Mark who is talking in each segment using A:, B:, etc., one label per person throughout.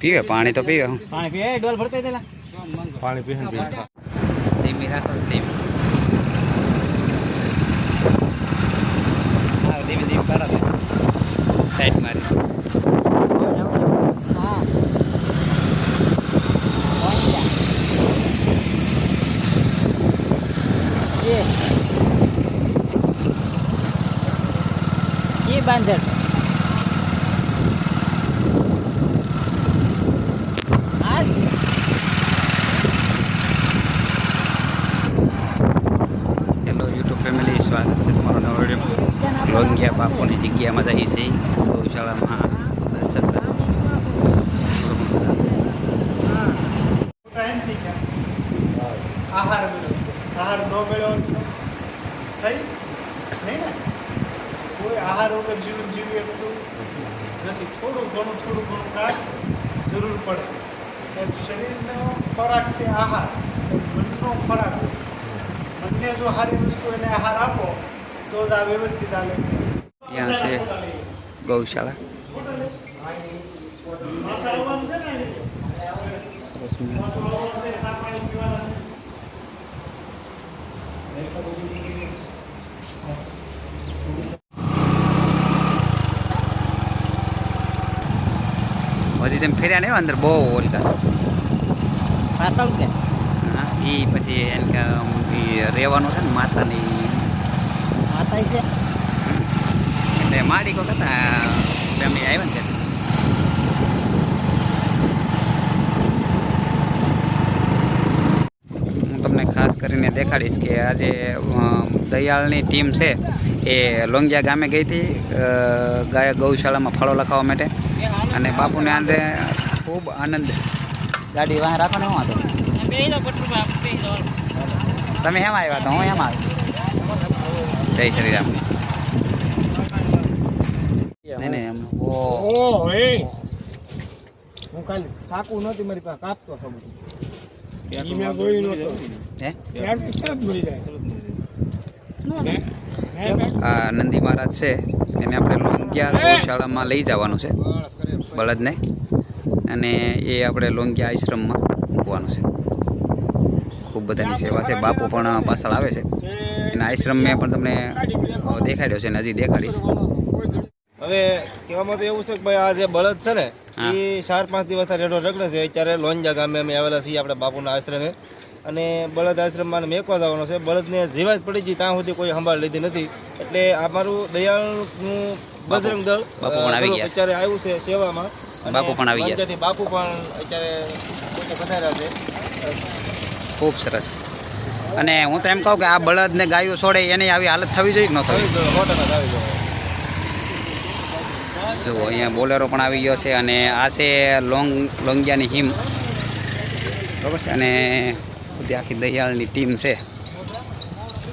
A: પીવે પાણી તો પીવે.
B: પાણી પીવે ડોલ ભરતા દેલા
C: પાણી પીને પીને
A: ધીમી રાખો ધીમી ધીમે. ધીમે કરો સાઈડ મારી.
B: હા
A: હેલો યુટ્યુબ ફેમિલી સ્વાગત છે તમારો નવો વીડિયો લોંગિયા બાપુની જગ્યામાં જઈએ છીએ ગૌશાળામાં દર્શન કરવા.
D: ટાઈમ થઈ ગયા આહાર મળ્યો આહાર ન મળ્યો તો થઈ નહીં ને કોઈ આહાર વગર જીવન જીવી એટલું નથી થોડું ઘણું થોડું ઘણું કાંઈ જરૂર પડે એમ શરીરનો ખોરાક છે આહાર એમ મનનો ખોરાક મનને જો સારી વસ્તુ એને આહાર આપો તો જ આ વ્યવસ્થિત હાલે
A: ત્યાં છે ગૌશાળા
D: માસા આવવાનું છે ને
A: સરસ મજાનું. હજી તમે ફેર્યા નહીં અંદર બહુ ઓલકા
B: પાછળ કે
A: હા એ પછી એને કે આમ ઈ રહેવાનું છે ને માતાની
B: માતા છે
A: એટલે માડી કો કહેતા અમે આવ્યા ને. હું તમને ખાસ કરીને દેખાડીશ કે આજે દયાળની ટીમ છે એ લોંગિયા ગામે ગઈ હતી ગાય ગૌશાળામાં ફળો લખાવવા માટે. અને બાપુને આંધે ખૂબ આનંદ. ગાડી વાહ રાખો ને હું વાંધો? તમે એમ આવ્યા તો હું એમાં આવ્યો. જય શ્રી રામ. નહીં નહીં એમ ઓ.
D: ઓહ એ.
B: હું કાલ સાકું નહોતી મારી પાસે કાપતો હતો બધું
D: ઈ મેં જોયું નહોતું.
A: હે?
D: યાર, તરત મળી જાય.
A: આ નંદી મહારાજ છે. એને આપણે લોંગિયા ગૌશાળામાં લઈ જવાનું છે. બળદને. અને એ આપણે લોંગિયા આશ્રમમાં મૂકવાનું છે. ખૂબ બધાની સેવા છે. બાપુ પણ પાછળ આવે છે. એના આશ્રમ મેં પણ તમને દેખાડ્યો છે ને હજી દેખાડીશ.
C: હવે કહેવામાં તો એવું છે કે ભાઈ આ જે બળદ છે ને એ ચાર પાંચ દિવસ રેડો રગડે છે. અત્યારે લોંજા ગામે અમે આવેલા છીએ આપણે બાપુના આશ્રમે. અને બળદ આશ્રમમાં મેકવા જવાનો છે. બળદને જીવાત પડી ગઈ ત્યાં સુધી કોઈ સંભાળ લીધી નથી. એટલે અમારું મારું દયાળનું બજરંગ દળ
A: બાપુ પણ આવી ગયા
C: અત્યારે આવ્યું છે સેવામાં.
A: બાપુ પણ આવી ગયા
C: બાપુ પણ અત્યારે છે.
A: ખૂબ સરસ. અને હું તો એમ કહું કે આ બળદ ને ગાયો છોડે એની આવી હાલત થવી જોઈએ કે ન થવી
C: આવી ગયો, સો ટકા આવી ગયો
A: જો અહીંયા બોલેરો પણ આવી ગયો છે અને આ છે લોંગ લોંગિયાની હિમ. બરાબર છે? અને બધી આખી દયાળની ટીમ છે.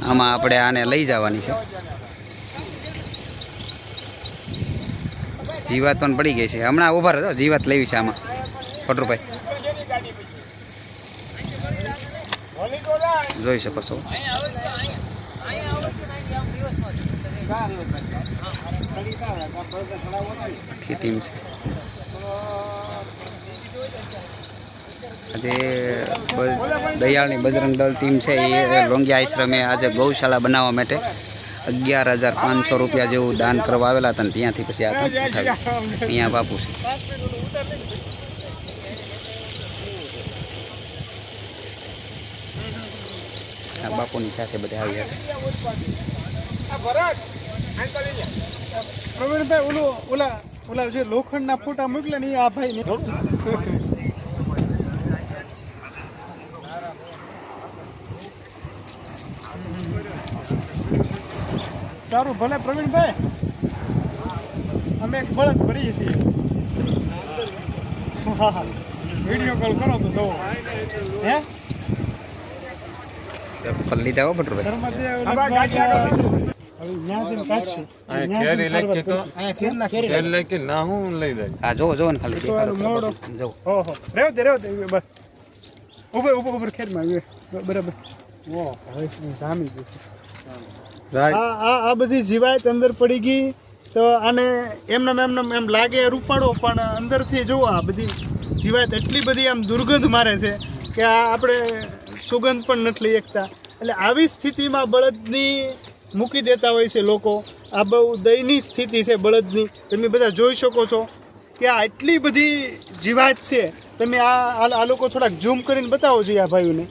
A: આમાં આપણે આને લઈ જવાની છે. જીવાત પણ પડી ગઈ છે. હમણાં ઊભા રહો જીવાત લેવી છે આમાં. પટરુભાઈ. જોઈ શકો છો. આખી ટીમ છે. આજે દયાળની બજરંગ દળ ટીમ છે, એ લોંગિયા આશ્રમે આજે ગૌશાળા બનાવવા માટે અગિયાર હજાર પાંચસો રૂપિયા જેવું દાન કરવા આવેલા હતા ને ત્યાંથી પછી આ ઉઠાવ્યું અહીંયા બાપુ છે. બાપુની સાથે બધા આવ્યા છે.
D: પ્રવીણભાઈ ઓલું ઓલા ઓલા જે લોખંડના ફોટા મોકલે ને એ આ ભાઈ ને સારું ભલે પ્રવીણભાઈ. અમે એક બળદ ભરીએ છીએ. હા હા. વીડિયો કોલ કરો તો જોવો હે?
A: પલ્લી હો બટુભાઈ
D: ધર્મદેવ
A: જોવો જોવો. જોવો
D: આ આ આ બધી જીવાત અંદર પડી ગઈ તો આને એમને એમને એમ લાગે રૂપાડો પણ અંદરથી જુઓ આ બધી જીવાત એટલી બધી આમ દુર્ગંધ મારે છે કે આ આપણે સુગંધ પણ નથી લઈ શકતા. એટલે આવી સ્થિતિમાં બળદની મૂકી દેતા હોય છે લોકો. આ બહુ દયની સ્થિતિ છે બળદની. તમે બધા જોઈ શકો છો કે આ એટલી બધી જીવાત છે. તમે આ આ- લોકો થોડાક ઝૂમ કરીને બતાવો જોઈએ આ ભાઈઓને.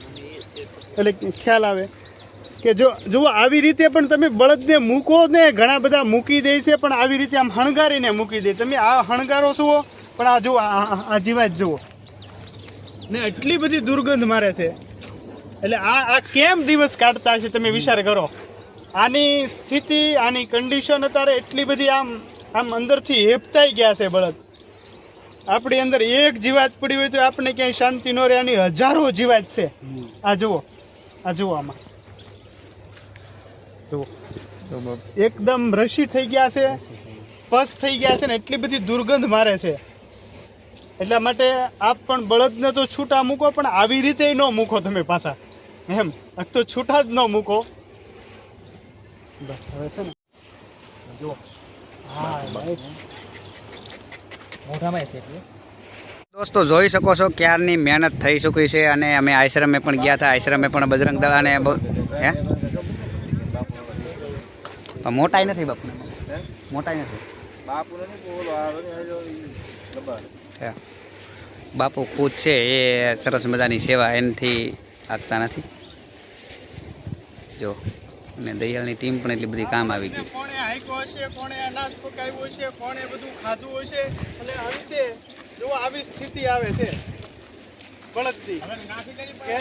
D: એટલે ખ્યાલ આવે કે જો જુઓ, આવી રીતે પણ તમે બળદને મૂકો ને ઘણા બધા મૂકી દે છે, પણ આવી રીતે આમ હણગારીને મૂકી દે. તમે આ હણગારો છો, પણ આ જુઓ આ જીવાત જુઓ. ને એટલી બધી દુર્ગંધ મારે છે. એટલે આ આ કેમ દિવસ કાઢતા છે તમે વિચાર કરો. આની સ્થિતિ, આની કન્ડિશન અત્યારે એટલી બધી આમ આમ અંદરથી હેપતાઈ ગયા છે બળદ. આપણી અંદર એક જીવાત પડી હોય તો આપણે ક્યાંય શાંતિ ન રહે, આની હજારો જીવાત છે. આ જુઓ આ જુઓ આમાં. જુઓ. એકદમ રસી થઈ ગયા છે, પસ થઈ ગયા છે ને એટલી બધી દુર્ગંધ મારે છે. એટલા માટે આપ પણ બળદને તો છૂટા મૂકો, પણ આવી રીતે ન મૂકો તમે પાછા. એમ તો છૂટા જ ન મૂકો. બસ હવે છે ને જો હા
B: મોઢામાં છે એટલે
A: દોસ્તો જોઈ શકો છો ક્યારની મહેનત થઈ ચૂકી છે અને અમે આશ્રમે પણ ગયા હતા. આશ્રમે પણ બજરંગ દળ અને હે? મોટાઈ નથી બાપુ. મોટાઈ નથી.
C: બાપુ નથી બોલો આ લબર
A: હે. બાપુ ખુદ છે એ સરસ મજાની સેવા એનાથી આગતા નથી. જો. અને દયાળની ટીમ પણ એટલી બધી કામ આવી ગઈ છે.
D: કોણે હાંક્યો હશે કોણે અનાજ પકાવ્યું હશે કોણે બધું ખાધું હશે? અને અંતે જો આવી સ્થિતિ આવે છે બળદની કે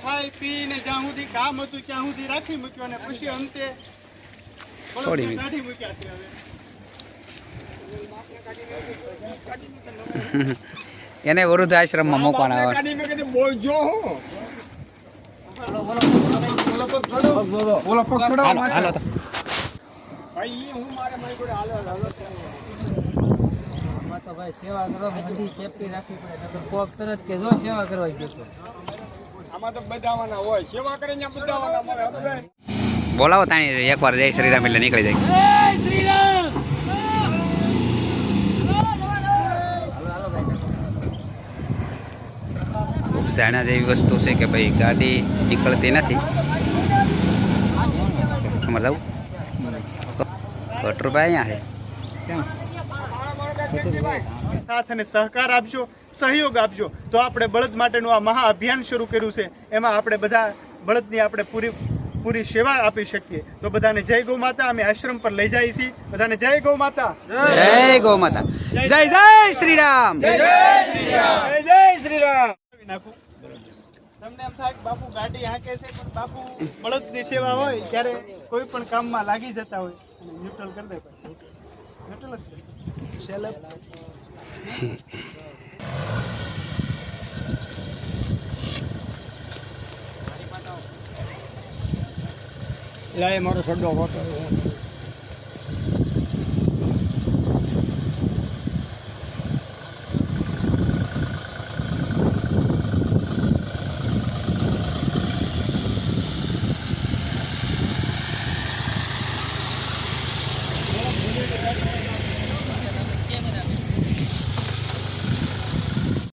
D: ખાઈ પીને જ્યાં સુધી કામ હતું ત્યાં સુધી રાખી મૂક્યો અને પછી અંતે બળદને
A: છોડી મૂક્યો.
D: કાઢી મૂક્યા છે હવે.
A: એને વૃદ્ધ આશ્રમમાં મૂકવાના આવે
B: ઓલો પગ ચડાવો
A: હાલો હાલો તો
B: આમાં તો ભાઈ સેવા કરો બધી સેફટી રાખવી પડે નકર પગ તરત કે જો સેવા કરવા જતો
A: બોલાવો તાણી, એકવાર જય શ્રીરામ એટલે નીકળી જાય. ખૂબ જાણ્યા જેવી વસ્તુ છે કે ભાઈ ગાડી નીકળતી નથી. અહીંયા છે.
D: સાથ અને સહકાર આપજો સહયોગ આપજો. તો આપણે બળદ માટેનું આ મહા અભિયાન શરૂ કર્યું છે. એમાં આપણે બધા બળદની આપણે પૂરી પૂરી સેવા આપી શકીએ. તો બધાને જય ગૌ માતા અમે આશ્રમ પર લઈ જઈએ છીએ. બધાને જય ગૌ માતા.
A: જય ગૌ માતા. જય જય શ્રીરામ
D: જય શ્રી રામ. નાખું. તમને એમ થાય કે બાપુ ગાડી હાંકે છે, પણ બાપુ બળદની સેવા હોય, ત્યારે કોઈ પણ કામમાં લાગી જતા હોય. અને ન્યુટ્રલ કરી દે. ન્યુટ્રલ છે.
B: લાય મારો સડો હોતો.